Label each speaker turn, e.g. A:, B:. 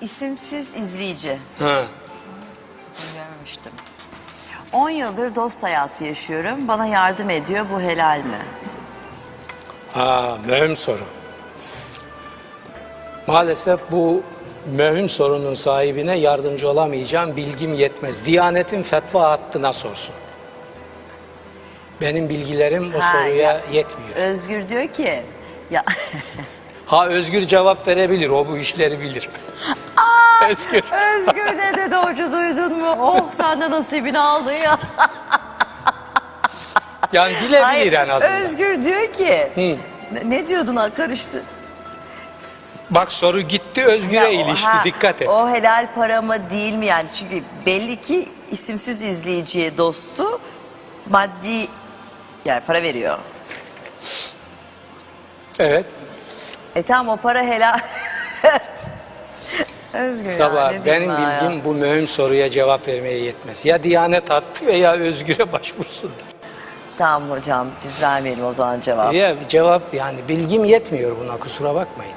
A: isimsiz izleyici. Bunu Görmemiştim. 10 yıldır dost hayatı yaşıyorum. Bana yardım ediyor. Bu helal mi?
B: Ha, mühim soru. Maalesef bu mühim sorunun sahibine yardımcı olamayacağım, bilgim yetmez. Diyanetin fetva hattına sorsun. Benim bilgilerim o
A: Ha,
B: soruya
A: ya-
B: yetmiyor.
A: Özgür diyor ki ya
B: Ha Özgür cevap verebilir, o bu işleri bilir. Özgür.
A: Özgür ne dedi hoca duydun mu? Oh sen de nasibini aldın ya.
B: Yani bilebilir
A: Hayır,
B: en azından.
A: Özgür diyor ki
B: Hı.
A: ne, ne diyordun ha karıştı.
B: Bak soru gitti Özgür'e ilişti,
A: ha,
B: dikkat et.
A: O helal para mı değil mi yani? Çünkü belli ki isimsiz izleyiciye dostu maddi yani para veriyor.
B: Evet.
A: E tamam o para helal. Özgür
B: Sabah
A: ne
B: benim
A: ha ya.
B: bilgim bu mühim soruya cevap vermeye yetmez. Ya Diyanet hattı veya Özgür'e başvursun.
A: Tamam hocam biz vermeyelim o zaman cevap.
B: Ya cevap yani bilgim yetmiyor buna kusura bakmayın.